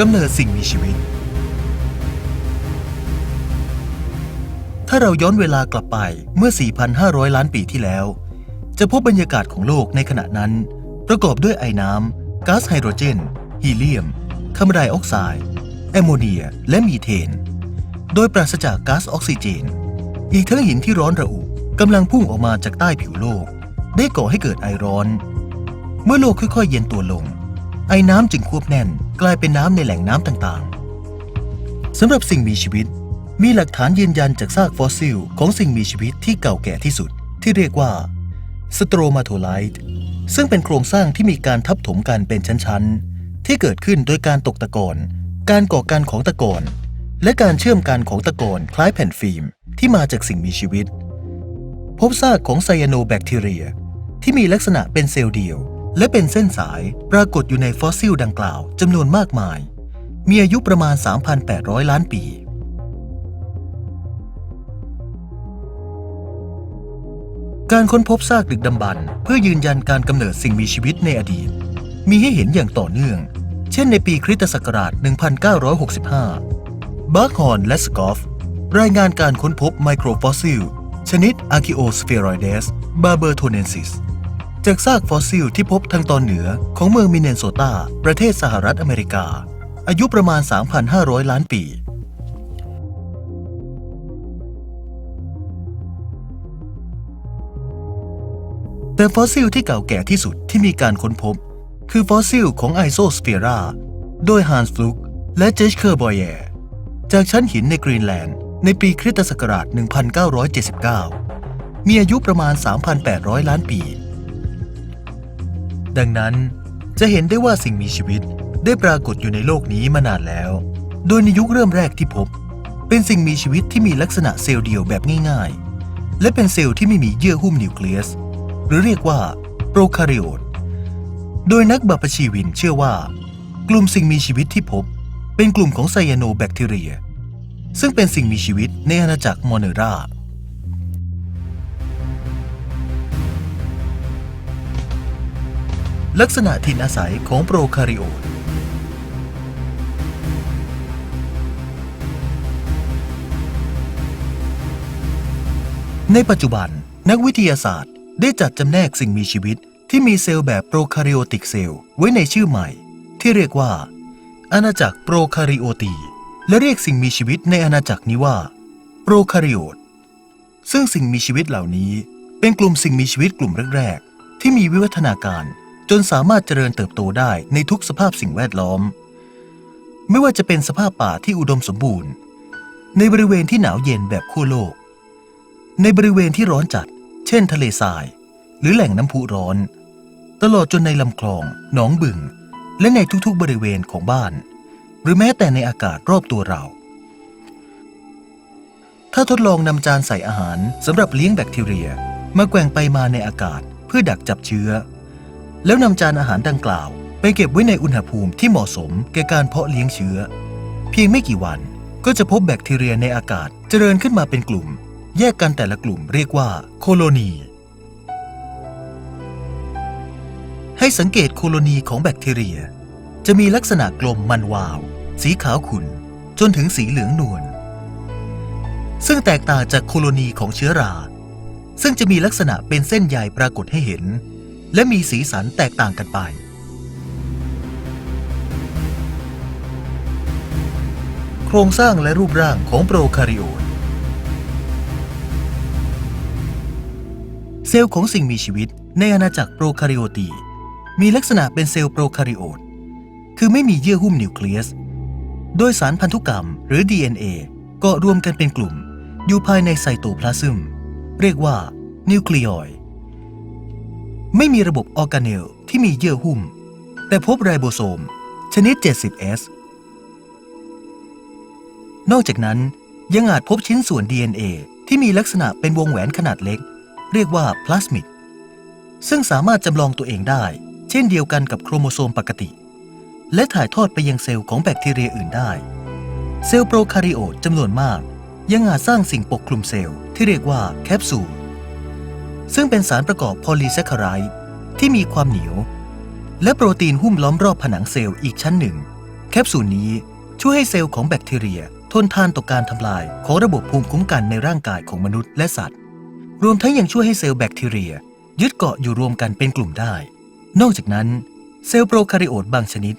กำเนิดสิ่งมีชีวิต ถ้าเราย้อนเวลากลับไปเมื่อ 4,500 ล้านปีที่แล้ว จะพบบรรยากาศของโลกในขณะนั้น ประกอบด้วยไอน้ำก๊าซไฮโดรเจน ฮีเลียม คาร์บอนไดออกไซด์ แอมโมเนีย และมีเทน โดยปราศจากก๊าซออกซิเจน อีกทั้งหินที่ร้อนระอุกำลังพุ่งออกมาจากใต้ผิวโลก ได้ก่อให้เกิดไอร้อน เมื่อโลกค่อยๆเย็นตัวลง ไอ้น้ำจึงควบแน่น กลายเป็นน้ำในแหล่งน้ำต่างๆสำหรับสิ่งมีชีวิต มีหลักฐานยืนยันจากซากฟอสซิล ของสิ่งมีชีวิตที่เก่าแก่ที่สุด ที่เรียกว่าสโตรมาโทไลต์ซึ่งเป็นโครงสร้างที่มีการทับถมกันเป็นชั้นๆ ที่เกิดขึ้นโดยการตกตะกอนการก่อกันของตะกอนและการเชื่อมกันของตะกอนคล้ายแผ่นฟิล์มที่มาจากสิ่งมีชีวิต พบซากของไซยาโนแบคทีเรีย ที่มีลักษณะเป็นเซลล์เดียว และเป็นเส้นสายปรากฏอยู่ในฟอสซิลดังกล่าวจำนวนมากมาย มีอายุประมาณ 3,800 ล้านปีการค้นพบซากดึกดำบรรพ์เพื่อยืนยันการกำเนิดสิ่งมีชีวิตในอดีต มีให้เห็นอย่างต่อเนื่อง เช่นในปีคริสตศักราช 1965 บาร์กฮอนและสกอฟ รายงานการค้นพบไมโครฟอสซิล ชนิด Archaeospheroides barbertonensis จากซากฟอสซิลที่พบทางตอนเหนือของเมืองมินเนโซตา ประเทศสหรัฐอเมริกา อายุประมาณ 3,500 ล้านปี แต่ฟอสซิลที่เก่าแก่ที่สุดที่มีการค้นพบ คือฟอสซิลของไอโซสเฟียราโดยฮานส์ฟลุกและเจชเคอร์บอยแยร์จากชั้นหินในกรีนแลนด์ ในปีคริสตศักราช 1979 มีอายุประมาณ 3,800 ล้านปี ดังนั้นจะเห็นได้ว่าสิ่งมีชีวิตได้ปรากฏอยู่ในโลกนี้มานานแล้ว โดยในยุคเริ่มแรกที่พบ เป็นสิ่งมีชีวิตที่มีลักษณะเซลล์เดียวแบบง่ายๆ และเป็นเซลล์ที่ไม่มีเยื่อหุ้มนิวเคลียส หรือเรียกว่าโปรคาริโอต โดยนักบัพชีวินเชื่อว่า กลุ่มสิ่งมีชีวิตที่พบ เป็นกลุ่มของไซยาโนแบคทีเรีย ซึ่งเป็นสิ่งมีชีวิตในอาณาจักรมอเนรา ลักษณะถิ่นอาศัยของโปรคาริโอตในปัจจุบันนักวิทยาศาสตร์ได้จัดจำแนกสิ่งมีชีวิตที่มีเซลล์แบบโปรคาริโอติกเซลล์ไว้ในชื่อใหม่ ที่เรียกว่า อาณาจักรโปรคาริโอตี และเรียกสิ่งมีชีวิตในอาณาจักรนี้ว่า โปรคาริโอตซึ่งสิ่งมีชีวิตเหล่านี้เป็นกลุ่มสิ่งมีชีวิตกลุ่มแรก ๆ ที่มีวิวัฒนาการ จนสามารถเจริญเติบโตได้ในทุกสภาพสิ่งแวดล้อม ไม่ว่าจะเป็นสภาพป่าที่อุดมสมบูรณ์ ในบริเวณที่หนาวเย็นแบบขั้วโลก ในบริเวณที่ร้อนจัด เช่น ทะเลทราย หรือแหล่งน้ำพุร้อน ตลอดจนในลำคลอง หนองบึง และในทุกๆบริเวณของบ้าน หรือแม้แต่ในอากาศรอบตัวเรา ถ้าทดลองนำจานใส่อาหารสำหรับเลี้ยงแบคทีเรีย มาแกว่งไปมาในอากาศเพื่อดักจับเชื้อ แล้วนำจานอาหารดังกล่าว ไปเก็บไว้ในอุณหภูมิที่เหมาะสมแก่การเพาะเลี้ยงเชื้อ เพียงไม่กี่วันก็จะพบแบคทีเรียในอากาศเจริญขึ้นมาเป็นกลุ่ม แยกกันแต่ละกลุ่มเรียกว่าโคโลนี ให้สังเกตโคโลนีของแบคทีเรีย จะมีลักษณะกลมมันวาว สีขาวขุ่นจนถึงสีเหลืองนวลซึ่งแตกต่างจากโคโลนีของเชื้อรา ซึ่งจะมีลักษณะเป็นเส้นใยปรากฏให้เห็น และมีสีสันแตกต่างกันไป โครงสร้างและรูปร่างของโปรคาริโอตเซลล์ของสิ่งมีชีวิตในอาณาจักรโปรคาริโอตี มีลักษณะเป็นเซลล์โปรคาริโอตคือไม่มีเยื่อหุ้มนิวเคลียส โดยสารพันธุกรรมหรือ DNA เกาะรวมกันเป็นกลุ่ม อยู่ภายในไซโตพลาซึม เรียกว่านิวคลีออยด์ ไม่มีระบบออร์แกเนลที่มีเยื่อหุ้ม แต่พบไรโบโซม ชนิด 70S นอกจากนั้นยังอาจพบชิ้นส่วน DNA ที่มีลักษณะเป็นวงแหวนขนาดเล็ก เรียกว่าพลาสมิดซึ่งสามารถจำลองตัวเองได้ เช่นเดียวกันกับโครโมโซมปกติ และถ่ายทอดไปยังเซลล์ของแบคทีเรียอื่นได้ เซลล์โปรคาริโอตจำนวนมาก ยังอาจสร้างสิ่งปกคลุมเซลล์ที่เรียกว่าแคปซูล ซึ่งเป็นสารประกอบพอลีแซคคาไรด์ที่มีความเหนียว และโปรตีนหุ้มล้อมรอบผนังเซลล์อีกชั้นหนึ่งแคคปซูลนี้ช่วยให้เซลล์ของแบคทีเรีย ทนทานต่อการทำลายของระบบภูมิคุ้มกันในร่างกายของมนุษย์และสัตว์ รวมทั้งยังช่วยให้เซลล์แบคทีเรีย ยึดเกาะอยู่รวมกันเป็นกลุ่มได้ นอกจากนั้นเซลล์โปรคาริโอตบางชนิด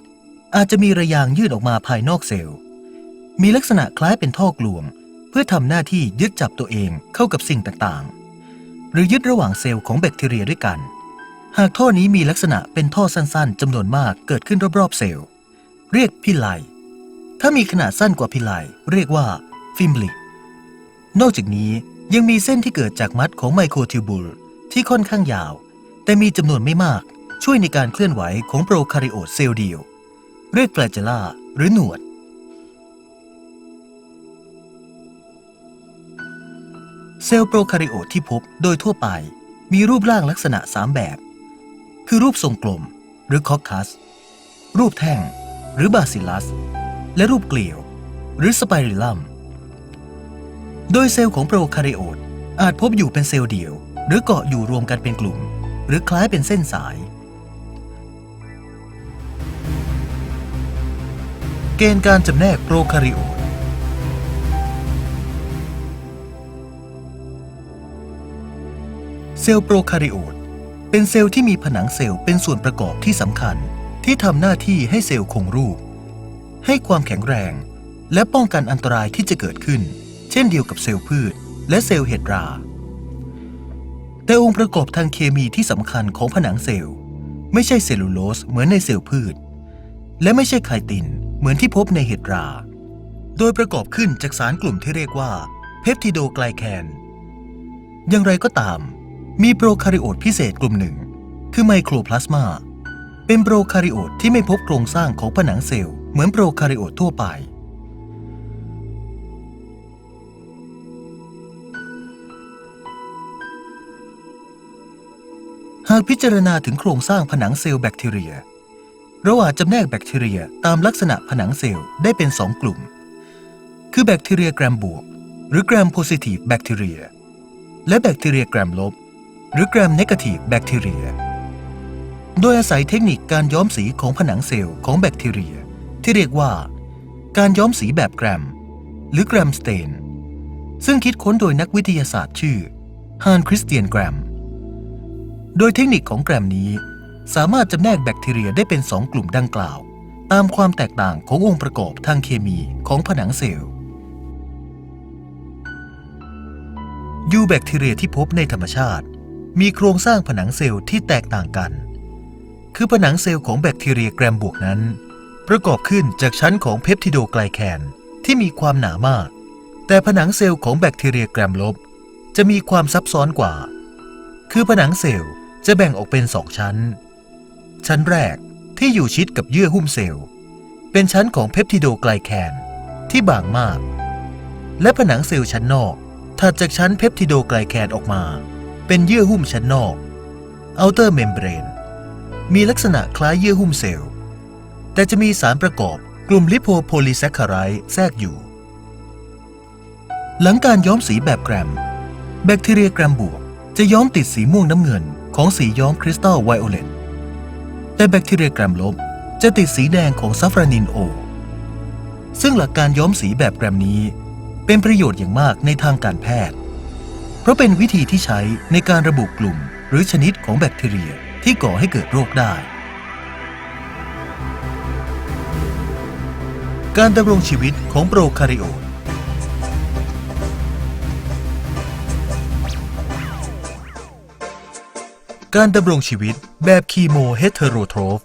อาจจะมีระยางยื่นออกมาภายนอกเซลล์ มีลักษณะคล้ายเป็นท่อกลวง เพื่อทำหน้าที่ยึดจับตัวเองเข้ากับสิ่งต่างๆ หรือยึดระหว่างเซลล์ของแบคทีเรียด้วยกัน หากท่อนี้มีลักษณะเป็นท่อสั้นๆจำนวนมากเกิดขึ้นรอบๆเซลล์ เรียกพิไล ถ้ามีขนาดสั้นกว่าพิไลเรียกว่าฟิมบลินอกจากนี้ยังมีเส้นที่เกิดจากมัดของไมโครทิวบูลที่ค่อนข้างยาว แต่มีจำนวนไม่มากช่วยในการเคลื่อนไหวของโปรคาริโอตเซลล์เดียว เรียกแฟลเจล่าหรือหนวด เซลล์โปรคาริโอตที่พบโดยทั่วไปมีรูปร่างลักษณะ 3 แบบ คือรูปทรงกลมหรือคอคัส รูปแท่งหรือบาซิลัส และรูปเกลียว หรือสไปริลัม โดยเซลล์ของโปรคาริโอตอาจพบอยู่เป็นเซลล์เดียว หรือเกาะอยู่รวมกันเป็นกลุ่ม หรือคล้ายเป็นเส้นสาย เกณฑ์การจำแนกโปรคาริโอต ซลล์โปรคาริโอตเป็นเซลล์ที่มีผนังเซลล์เป็นส่วนประกอบที่สำคัญ ที่ทำหน้าที่ให้เซลล์คงรูป ให้ความแข็งแรง และป้องกันอันตรายที่จะเกิดขึ้น เช่นเดียวกับเซลล์พืช และเซลล์เห็ดรา แต่องค์ประกอบทางเคมีที่สำคัญของผนังเซลล์ ไม่ใช่เซลลูโลสเหมือนในเซลล์พืช และไม่ใช่ไคตินเหมือนที่พบในเห็ดรา โดยประกอบขึ้นจากสารกลุ่มที่เรียกว่าเพปติโดไกลแคน อย่างไรก็ตาม มีโปรคาริโอตพิเศษกลุ่มหนึ่ง คือไมโครพลาสมา เป็นโปรคาริโอตที่ไม่พบโครงสร้างของผนังเซลล์เหมือนโปรคาริโอตทั่วไป หากพิจารณาถึงโครงสร้างผนังเซลล์แบคทีเรีย เราอาจจำแนกแบคทีเรียตามลักษณะผนังเซลล์ได้เป็นสองกลุ่ม คือแบคทีเรียแกรมบวก หรือแกรมโพซิทีฟแบคทีเรียและแบคทีเรียแกรมลบ หรือแกรมเนกาทีฟแบคทีเรียโดยอาศัยเทคนิคการย้อมสีของผนังเซลล์ของแบคทีเรีย ที่เรียกว่า การย้อมสีแบบแกรม หรือแกรมสเตน ซึ่งคิดค้นโดยนักวิทยาศาสตร์ชื่อฮานคริสเตียนแกรม โดยเทคนิคของแกรมนี้สามารถจำแนกแบคทีเรียได้เป็นสองกลุ่มดังกล่าว ตามความแตกต่างขององค์ประกอบทางเคมีของผนังเซลล์ยูแบคทีเรียที่พบในธรรมชาติ มีโครงสร้างผนังเซลล์ที่แตกต่างกัน คือผนังเซลล์ของแบคทีเรียแกรมบวกนั้น ประกอบขึ้นจากชั้นของเพปติโดไกลแคนที่มีความหนามาก แต่ผนังเซลล์ของแบคทีเรียแกรมลบ จะมีความซับซ้อนกว่า คือผนังเซลล์จะแบ่งออกเป็นสองชั้น ชั้นแรกที่อยู่ชิดกับเยื่อหุ้มเซลล์ เป็นชั้นของเพปติโดไกลแคนที่บางมาก และผนังเซลล์ชั้นนอกถัดจากชั้นเพปติโดไกลแคนออกมา เป็นเยื่อหุ้มชั้นนอก outer membrane มีลักษณะคล้ายเยื่อหุ้มเซลล์ แต่จะมีสารประกอบกลุ่มลิโพโพลีแซคคารด์แทรกอยู่ หลังการย้อมสีแบบแกรม แบคทีเรียแกรมบวก จะย้อมติดสีม่วงน้ำเงินของสีย้อมคริสตัลไวโอเลตแต่แบคทีเรียแกรมลบจะติดสีแดงของซัฟรานินโอ ซึ่งหลักการย้อมสีแบบแกรมนี้ เป็นประโยชน์อย่างมากในทางการแพทย์ ราะเป็นวิธีที่ใช้ในการระบุกลุ่ม หรือชนิดของแบคทีเรียที่ก่อให้เกิดโรคได้ การดำรงชีวิตของโปรคาริโอตการดำรงชีวิตแบบคีโมเฮเทโรโทรฟ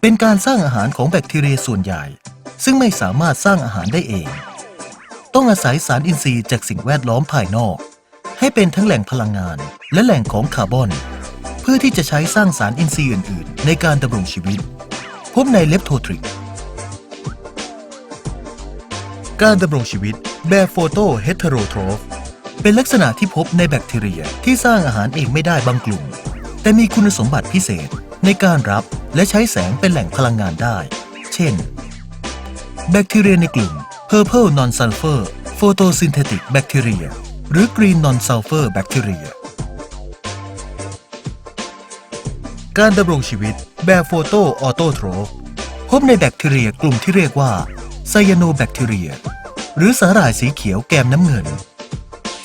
เป็นการสร้างอาหารของแบคทีเรียส่วนใหญ่ ซึ่งไม่สามารถสร้างอาหารได้เอง ต้องอาศัยสารอินทรีย์จากสิ่งแวดล้อมภายนอก ให้เป็นทั้งแหล่งพลังงานและแหล่งของคาร์บอน เพื่อที่จะใช้สร้างสารอินทรีย์อื่น ๆ ในการดำรงชีวิต พบในเลปโททริก การดำรงชีวิตแบบโฟโตเฮเทโรโทรฟเป็นลักษณะที่พบในแบคทีเรียที่สร้างอาหารเองไม่ได้บางกลุ่ม แต่มีคุณสมบัติพิเศษในการรับและใช้แสงเป็นแหล่งพลังงานได้ เช่น แบคทีเรียในกลุ่ม Purple Non-Sulfur Photosynthetic Bacteria หรือ Green Non-Sulfur Bacteria การดำรงชีวิตแบบโฟโตออโตโทรฟพบในแบคทีเรียกลุ่มที่เรียกว่าไซยาโนแบคทีเรีย หรือสาหร่ายสีเขียวแกมน้ำเงิน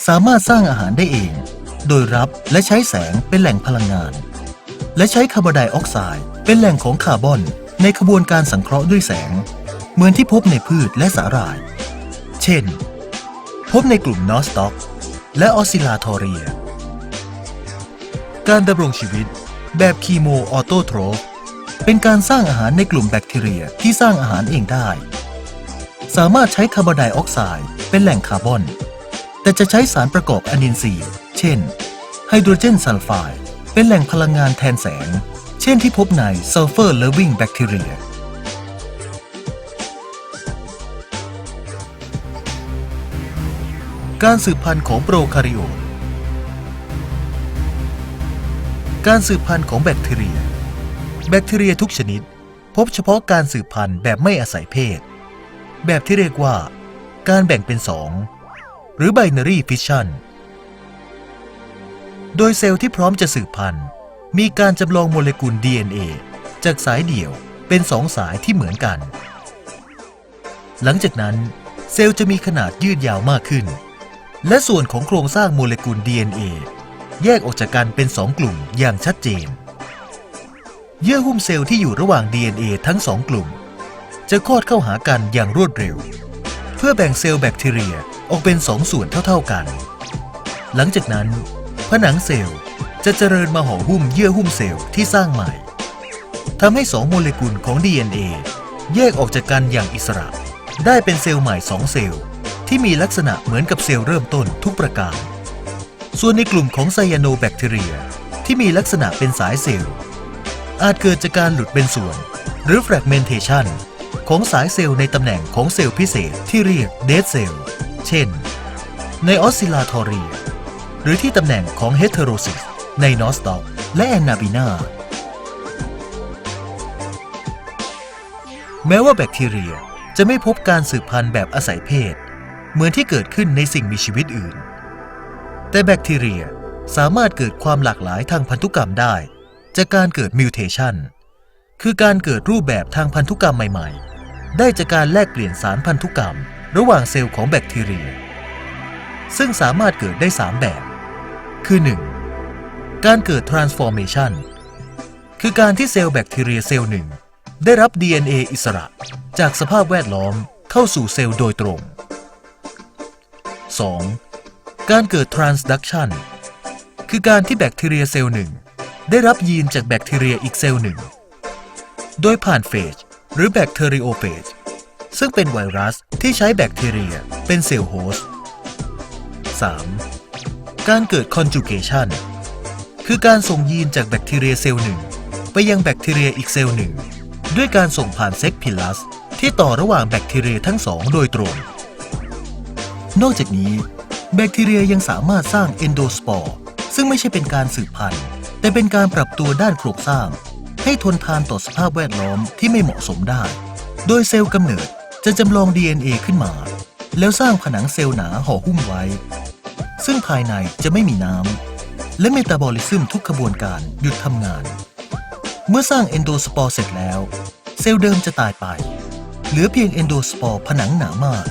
สามารถสร้างอาหารได้เอง โดยรับและใช้แสงเป็นแหล่งพลังงาน และใช้คาร์บอนไดออกไซด์เป็นแหล่งของคาร์บอนในขบวนการสังเคราะห์ด้วยแสง เหมือนที่พบในพืชและสาหร่าย เช่น พบในกลุ่มนอสต็อก และออสซิลาทอเรีย การดำรงชีวิตแบบคีโมออโตโทรฟเป็นการสร้างอาหารในกลุ่มแบคทีเรียที่สร้างอาหารเองได้ สามารถใช้คาร์บอนไดออกไซด์เป็นแหล่งคาร์บอน แต่จะใช้สารประกอบอะนินทรีย์ เช่น ไฮโดรเจนซัลไฟด์เป็นแหล่งพลังงานแทนแสง เช่นที่พบในซัลเฟอร์เลวิงแบคทีเรีย การสืบพันธุ์ของโปรคาริโอต การสืบพันธุ์ของแบคทีเรีย แบคทีเรียทุกชนิด พบเฉพาะการสืบพันธุ์แบบไม่อาศัยเพศ แบบที่เรียกว่า การแบ่งเป็นสอง หรือ binary fission โดยเซลล์ที่พร้อมจะสืบพันธุ์มีการจำลองโมเลกุล DNA จากสายเดี่ยวเป็นสองสายที่เหมือนกัน หลังจากนั้นเซลล์จะมีขนาดยืดยาวมากขึ้น และส่วนของโครงสร้างโมเลกุล DNA แยกออกจากกันเป็นสองกลุ่มอย่างชัดเจน เยื่อหุ้มเซลล์ที่อยู่ระหว่าง DNA ทั้งสองกลุ่ม จะคลอดเข้าหากันอย่างรวดเร็ว เพื่อแบ่งเซลล์แบคทีเรียออกเป็นสองส่วนเท่าๆกัน หลังจากนั้น ผนังเซลล์จะเจริญมาห่อหุ้มเยื่อหุ้มเซลล์ที่สร้างใหม่ทำให้สองโมเลกุลของ DNA แยกออกจากกันอย่างอิสระ ได้เป็นเซลล์ใหม่สองเซลล์ ที่มีลักษณะเหมือนกับเซลล์เริ่มต้นทุกประการ ส่วนในกลุ่มของไซยาโนแบคทีเรีย ที่มีลักษณะเป็นสายเซลล์ อาจเกิดจากการหลุดเป็นส่วน หรือ fragmentation ของสายเซลล์ในตำแหน่งของเซลล์พิเศษที่เรียก dead cell เช่น ในออสซิลาทอรีหรือที่ตำแหน่งของ heterosis ในนอสตอกและแอนนาบินาแม้ว่าแบคทีเรียจะไม่พบการสืบพันธุ์แบบอาศัยเพศ เหมือนที่เกิดขึ้นในสิ่งมีชีวิตอื่น แต่แบคทีเรียสามารถเกิดความหลากหลายทางพันธุกรรมได้ จากการเกิดมิวเทชันคือการเกิดรูปแบบทางพันธุกรรมใหม่ ๆ ได้จากการแลกเปลี่ยนสารพันธุกรรม ระหว่างเซลล์ของแบคทีเรีย ซึ่งสามารถเกิดได้ 3 แบบ คือ 1. การเกิด transformation คือการที่เซลล์แบคทีเรียเซลล์หนึ่งได้รับ DNA อิสระ จากสภาพแวดล้อมเข้าสู่เซลล์โดยตรง 2. การเกิด transduction คือการที่แบคทีเรียเซลล์หนึ่งได้รับยีนจากแบคทีเรียอีกเซลล์หนึ่ง โดยผ่านเฟจหรือแบคทีริโอเฟจซึ่งเป็นไวรัสที่ใช้แบคทีเรียเป็นเซลล์โฮสต์ 3. การเกิด conjugation คือการส่งยีนจากแบคทีเรียเซลล์หนึ่งไปยังแบคทีเรียอีกเซลล์หนึ่ง ด้วยการส่งผ่านเซ็กพิลัสที่ต่อระหว่างแบคทีเรียทั้งสองโดยตรง นอกจากนี้แบคทีเรียยังสามารถสร้างเอนโดสปอร์ซึ่งไม่ใช่เป็นการสืบพันธุ์ แต่เป็นการปรับตัวด้านโครงสร้าง ให้ทนทานต่อสภาพแวดล้อมที่ไม่เหมาะสมได้ โดยเซลล์กำเนิดจะจำลอง DNA ขึ้นมา แล้วสร้างผนังเซลล์หนาห่อหุ้มไว้ ซึ่งภายในจะไม่มีน้ำ และเมตาบอลิซึมทุกขบวนการหยุดทำงาน เมื่อสร้างเอนโดสปอร์เสร็จแล้ว เซลล์เดิมจะตายไป เหลือเพียงเอนโดสปอร์ผนังหนามาก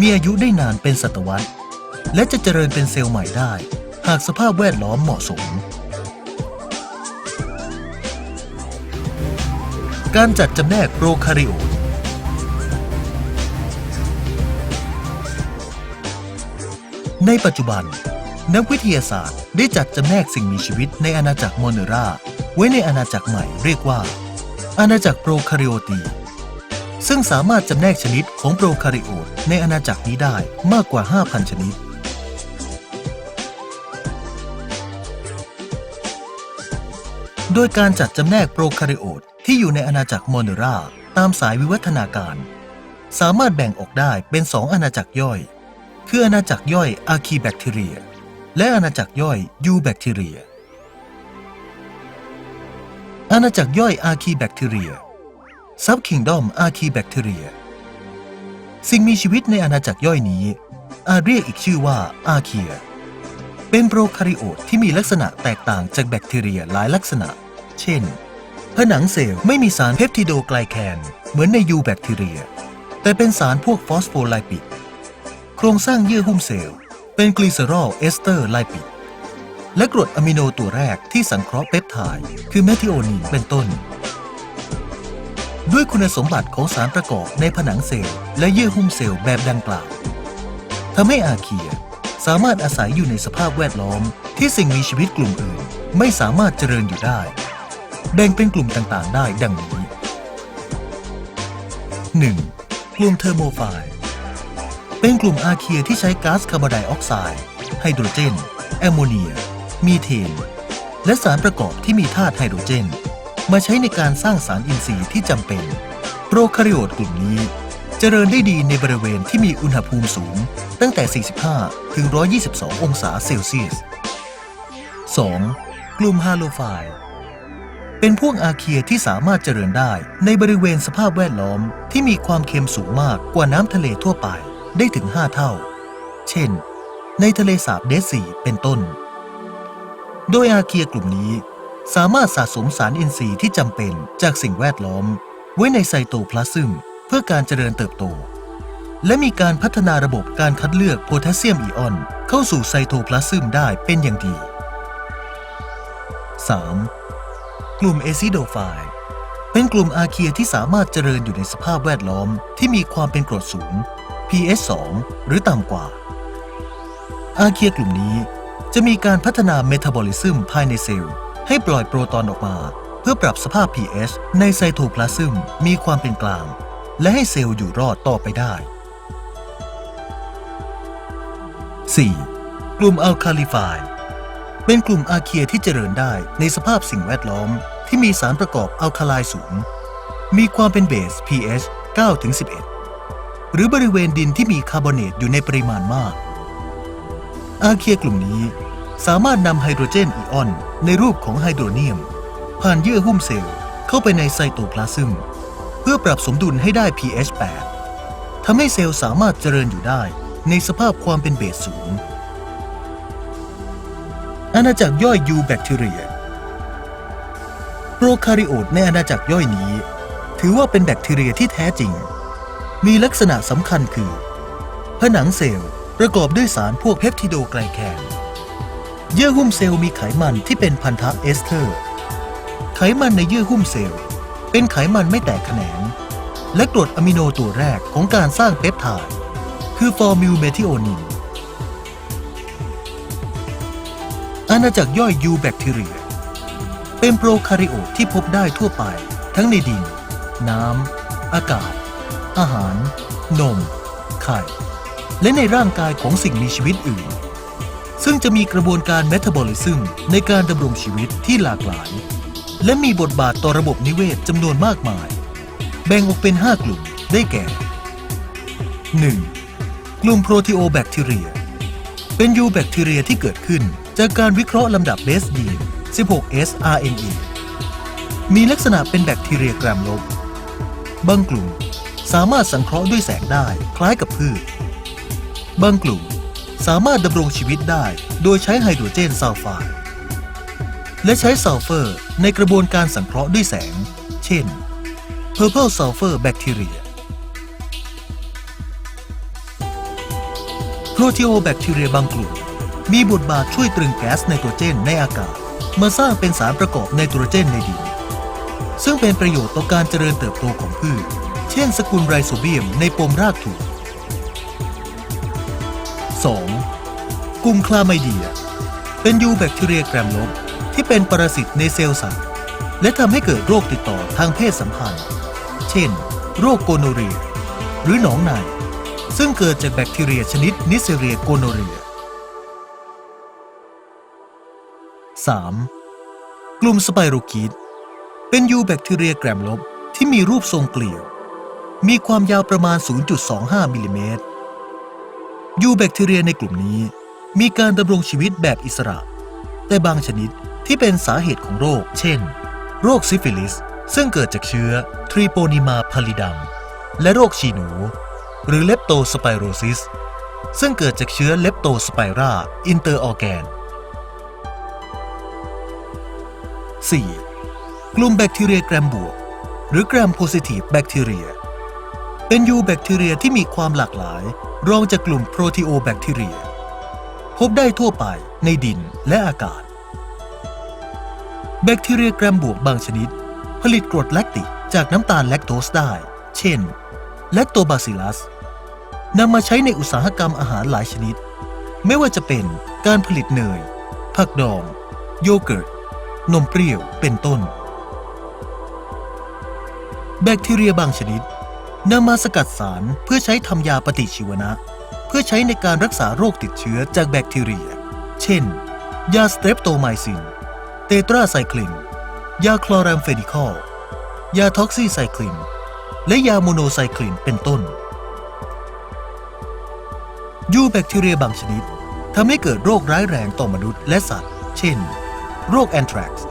มีอายุได้นานเป็นศตวรรษ และจะเจริญเป็นเซลล์ใหม่ได้ หากสภาพแวดล้อมเหมาะสม การจัดจำแนกโปรคาริโอตในปัจจุบัน นักวิทยาศาสตร์ได้จัดจำแนกสิ่งมีชีวิตในอาณาจักรโมเนรา ไว้ในอาณาจักรใหม่เรียกว่า อาณาจักรโปรคาริโอตี ซึ่งสามารถจำแนกชนิดของโปรคาริโอตในอาณาจักรนี้ได้มากกว่า 5,000 ชนิด โดยการจัดจำแนกโปรคาริโอตที่อยู่ในอาณาจักรโมเนราตามสายวิวัฒนาการ สามารถแบ่งออกได้เป็นสองอาณาจักรย่อย คืออาณาจักรย่อยอาคีแบคทีเรีย และอาณาจักรย่อยยูแบคทีเรีย อาณาจักรย่อยอาคีแบคทีเรีย ซับคิงดอมอาคีแบคทีเรีย สิ่งมีชีวิตในอาณาจักรย่อยนี้ อาจเรียกอีกชื่อว่าอาเคีย เป็นโปรคาริโอตที่มีลักษณะแตกต่างจากแบคทีเรียหลายลักษณะ เช่น ผนังเซลล์ไม่มีสารเพปติโดไกลแคน เหมือนในยูแบคทีเรีย แต่เป็นสารพวกฟอสโฟไลปิด โครงสร้างเยื่อหุ้มเซลล์ เป็นกลีเซอรอลเอสเตอร์ไลปิดและกรดอะมิโนตัวแรกที่สังเคราะห์เปปไทด์คือเมทิโอนีนเป็นต้น ด้วยคุณสมบัติของสารประกอบในผนังเซลล์และเยื่อหุ้มเซลล์แบบดังกล่าวทำให้อาเคียสามารถอาศัยอยู่ในสภาพแวดล้อม ที่สิ่งมีชีวิตกลุ่มอื่น ไม่สามารถเจริญอยู่ได้ แบ่งเป็นกลุ่มต่างๆ ได้ดังนี้ 1. กลุ่มเทอร์โมไฟล์เป็นกลุ่มอาเคียที่ใช้ก๊าซคาร์บอนไดออกไซด์ไฮโดรเจน แอมโมเนีย มีเทน และสารประกอบที่มีธาตุไฮโดรเจน มาใช้ในการสร้างสารอินทรีย์ที่จำเป็น โปรคาริโอตกลุ่มนี้ เจริญได้ดีในบริเวณที่มีอุณหภูมิสูง ตั้งแต่ 45 ถึง 122 องศาเซลเซียส 2. กลุ่มฮาโลไฟล์เป็นพวกอาเคียที่สามารถเจริญได้ในบริเวณสภาพแวดล้อมที่มีความเค็มสูงมากกว่าน้ำทะเลทั่วไปได้ถึง 5 เท่า เช่น ในทะเลสาบเดดซีเป็นต้น โดยอาเคียกลุ่มนี้ สามารถสะสมสารอินทรีย์ที่จำเป็นจากสิ่งแวดล้อม ไว้ในไซโตพลาซึมเพื่อการเจริญเติบโต และมีการพัฒนาระบบการคัดเลือกโพแทสเซียมไอออน เข้าสู่ไซโตพลาซึมได้เป็นอย่างดี 3. กลุ่มเอซิโดไฟเป็นกลุ่มอาเคียที่สามารถเจริญอยู่ในสภาพแวดล้อมที่มีความเป็นกรดสูง pH 2 หรือต่ำกว่า อาเคียกลุ่มนี้จะมีการพัฒนาเมตาบอลิซึมภายในเซลล์ ให้ปล่อยโปรตอนออกมา เพื่อปรับสภาพ pH ในไซโทพลาซึมมีความเป็นกลาง และให้เซลล์อยู่รอดต่อไปได้ 4. กลุ่มอัลคาลิฟายเป็นกลุ่มอาเคียที่เจริญได้ในสภาพสิ่งแวดล้อมที่มีสารประกอบอัลคาไลสูง มีความเป็นเบส pH 9-11 หรือบริเวณดินที่มีคาร์บอเนตอยู่ในปริมาณมาก อาเคียกลุ่มนี้สามารถนำไฮโดรเจนไอออน ในรูปของไฮโดรเนียม ผ่านเยื่อหุ้มเซลล์เข้าไปในไซโตพลาซึมเพื่อปรับสมดุลให้ได้ pH 8ทำให้เซลล์สามารถเจริญอยู่ได้ในสภาพความเป็นเบสสูง อาณาจักรย่อยยูแบคทีเรีย โปรคาริโอตในอาณาจักรย่อยนี้ ถือว่าเป็นแบคทีเรียที่แท้จริง มีลักษณะสำคัญคือ ผนังเซลล์ประกอบด้วยสารพวกเพปติโดไกลแคน เยื่อหุ้มเซลล์มีไขมันที่เป็นพันธะเอสเตอร์ ไขมันในเยื่อหุ้มเซลล์ เป็นไขมันไม่แตกแขนง และกรดอะมิโนตัวแรกของการสร้างเปปไทด์คือฟอร์มิลเมทิโอนินอาณาจักรย่อยยูแบคทีเรีย เป็นโปรคาริโอตที่พบได้ทั่วไป ทั้งในดิน น้ำ อากาศ อาหาร นม ไข่ และในร่างกายของสิ่งมีชีวิตอื่น ซึ่งจะมีกระบวนการเมตาบอลิซึมในการดำรงชีวิตที่หลากหลาย และมีบทบาทต่อระบบนิเวศจำนวนมากมาย แบ่งออกเป็น 5 กลุ่มได้แก่ 1. กลุ่มโปรตีโอแบคทีเรีย เป็นยูแบคทีเรียที่เกิดขึ้นจากการวิเคราะห์ลำดับเบสยีน 16S RNA มีลักษณะเป็นแบคทีเรียแกรมลบบางกลุ่มสามารถสังเคราะห์ด้วยแสงได้คล้ายกับพืช บางกลุ่ม สามารถดำรงชีวิตได้โดยใช้ไฮโดรเจนซัลไฟด์และใช้ซัลเฟอร์ในกระบวนการสังเคราะห์ด้วยแสง เช่น Purple Sulfur Bacteria โปรตีโอแบคทีเรียบางกลุ่มมีบทบาทช่วยตรึงแก๊สไนโตรเจนในอากาศ มาสร้างเป็นสารประกอบไนโตรเจนในดิน ซึ่งเป็นประโยชน์ต่อการเจริญเติบโตของพืช เช่นสกุลไรโซเบียมในปมรากถั่ว 2. กลุ่มคลาไมเดีย เป็นยูแบคทีเรียแกรมลบที่เป็นปรสิตในเซลล์สัตว์ และทำให้เกิดโรคติดต่อทางเพศสัมพันธ์ เช่น โรคโกโนเรีย หรือหนองใน ซึ่งเกิดจากแบคทีเรียชนิดนิเซเรียโกโนเรีย 3. กลุ่มสไปโรคีดเป็นยูแบคทีเรียแกรมลบที่มีรูปทรงเกลียว มีความยาวประมาณ 0.25มิลลิเมตร ยูแบคทีเรียในกลุ่มนี้ มีการดำรงชีวิตแบบอิสระ แต่บางชนิดที่เป็นสาเหตุของโรค เช่น โรคซิฟิลิส ซึ่งเกิดจากเชื้อทริโปนิมาพาลิดัม และโรคฉีหนู หรือเลปโตสไปโรซิส ซึ่งเกิดจากเชื้อเลปโตสไปราอินเตอร์ออแกน 4. กลุ่มแบคทีเรียแกรมบวก หรือแกรมโพซิทีฟแบคทีเรีย เป็นยูแบคทีเรียที่มีความหลากหลาย รองจากกลุ่มโปรตีโอแบคทีเรีย พบได้ทั่วไปในดินและอากาศ แบคทีเรียแกรมบวกบางชนิด ผลิตกรดแลคติกจากน้ำตาลแลคโตสได้ เช่น แลคโตบาซิลัสนำมาใช้ในอุตสาหกรรมอาหารหลายชนิด ไม่ว่าจะเป็นการผลิตเนย ผักดอง โยเกิร์ต นมเปรี้ยว เป็นต้น แบคทีเรียบางชนิด นำมาสกัดสารเพื่อใช้ทำยาปฏิชีวนะ เพื่อใช้ในการรักษาโรคติดเชื้อจากแบคทีเรีย เช่น ยาสเตรปโตไมซิน เตตราไซคลิน ยาคลอแรมเฟนิคอล ยาท็อกซีไซคลิน และยาโมโนไซคลินเป็นต้น ยูแบคทีเรียบางชนิดทำให้เกิดโรคร้ายแรงต่อมนุษย์และสัตว์ เช่น โรคแอนทรักซ์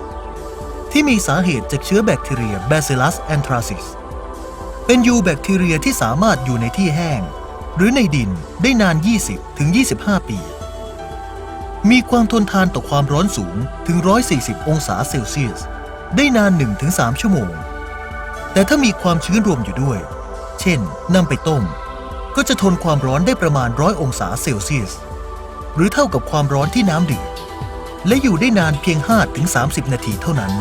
ที่มีสาเหตุจากเชื้อแบคทีเรีย Bacillus anthracis เป็นยูแบคทีเรียที่สามารถอยู่ในที่แห้ง หรือในดินได้นาน 20ถึง25 ปี มีความทนทานต่อความร้อนสูงถึง 140 องศาเซลเซียส ได้นาน 1-3 ชั่วโมง แต่ถ้ามีความชื้นรวมอยู่ด้วย เช่นนำไปต้ม ก็จะทนความร้อนได้ประมาณ 100 องศาเซลเซียส หรือเท่ากับความร้อนที่น้ำดื่มและอยู่ได้นานเพียง 5-30 นาทีเท่านั้น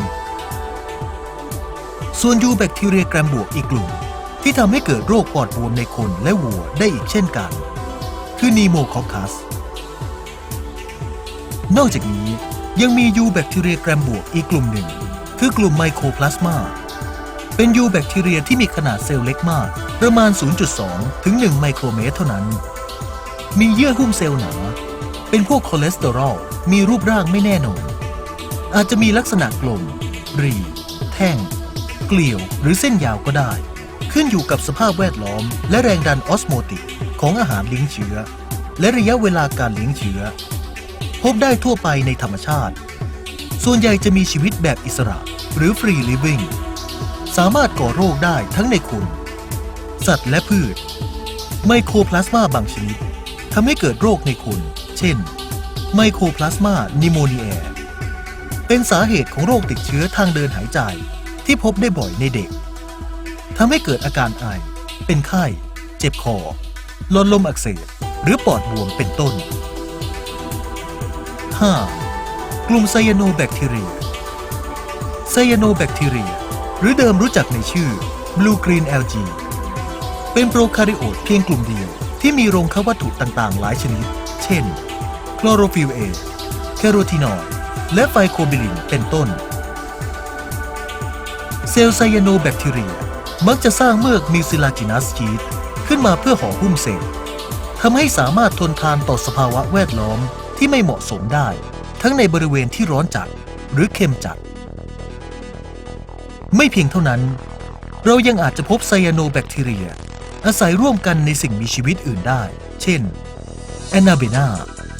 ส่วนยูแบคทีเรียแกรมบวกอีกกลุ่ม ที่ทำให้เกิดโรคปอดบวมในคนและวัวได้อีกเช่นกัน คือนีโมคอคัส นอกจากนี้ยังมียูแบคทีเรียแกรมบวกอีกกลุ่มหนึ่ง คือกลุ่มไมโครพลาสมาเป็นยูแบคทีเรียที่มีขนาดเซลล์เล็กมาก ประมาณ 0.2 ถึง 1 ไมโครเมตรเท่านั้น มีเยื่อหุ้มเซลล์หนา เป็นพวกคอเลสเตอรอล มีรูปร่างไม่แน่นอน อาจจะมีลักษณะกลม รี แท่ง เกลียว หรือเส้นยาวก็ได้ ขึ้นอยู่กับสภาพแวดล้อม และแรงดันออสโมติกของอาหารเลี้ยงเชื้อ และระยะเวลาการเลี้ยงเชื้อ พบได้ทั่วไปในธรรมชาติ ส่วนใหญ่จะมีชีวิตแบบอิสระ หรือ free living สามารถก่อโรคได้ทั้งในคน สัตว์และพืช ไมโครพลาสมาบางชนิดทำให้เกิดโรคในคน เช่น ไมโครพลาสมานิโมเนียเป็นสาเหตุของโรคติดเชื้อทางเดินหายใจที่พบได้บ่อยในเด็ก ทำให้เกิดอาการไอ เป็นไข้ เจ็บคอหลอดลมอักเสบ หรือปอดบวมเป็นต้น 5. กลุ่มไซยาโนแบคทีเรีย ไซยาโนแบคทีเรีย หรือเดิมรู้จักในชื่อ Blue Green Algae เป็นโปรคาริโอตเพียงกลุ่มเดียว ที่มีโรงควัตถุต่างๆ หลายชนิด เช่น คลอโรฟิลเอแคโรทีนอยด์และไฟโคบิลิน เป็นต้น เซลล์ไซยาโนแบคทีเรีย มักจะสร้างเมือกมิวซิลาจินัสชีตขึ้นมาเพื่อห่อหุ้มเซลล์ทำให้สามารถทนทานต่อสภาวะแวดล้อมที่ไม่เหมาะสมได้ ทั้งในบริเวณที่ร้อนจัดหรือเค็มจัด ไม่เพียงเท่านั้น เรายังอาจจะพบไซยาโนแบคทีเรีย อาศัยร่วมกันในสิ่งมีชีวิตอื่นได้ เช่น แอนนาเบนา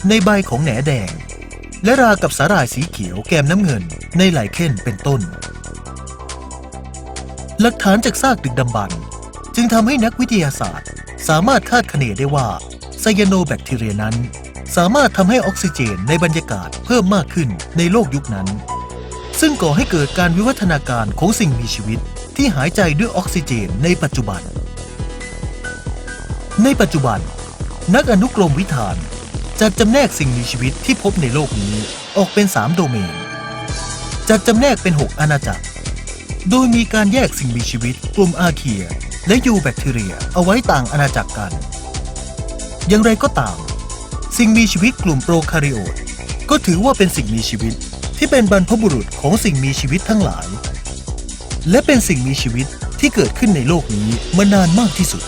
ในใบของแหนแดง และรากับสาหร่ายสีเขียวแกมน้ำเงินในไหลเคนเป็นต้น หลักฐานจากซากดึกดำบรรพ์จึงทำให้นักวิทยาศาสตร์ สามารถคาดคะเนได้ว่าไซยาโนแบคทีเรียนั้น สามารถทำให้ออกซิเจนในบรรยากาศเพิ่มมากขึ้นในโลกยุคนั้น ซึ่งก่อให้เกิดการวิวัฒนาการของสิ่งมีชีวิตที่หายใจด้วยออกซิเจนในปัจจุบัน ในปัจจุบัน นักอนุกรมวิธานจัดจำแนกสิ่งมีชีวิตที่พบในโลกนี้ออกเป็น 3 โดเมน จัดจำแนกเป็น 6 อาณาจักร โดยมีการแยกสิ่งมีชีวิตกลุ่มอาเคีย และยูแบคทีเรียเอาไว้ต่างอาณาจักรกัน อย่างไรก็ตาม สิ่งมีชีวิตกลุ่มโปรคาริโอตก็ถือว่าเป็นสิ่งมีชีวิตที่เป็นบรรพบุรุษของสิ่งมีชีวิตทั้งหลาย และเป็นสิ่งมีชีวิตที่เกิดขึ้นในโลกนี้มานานมากที่สุด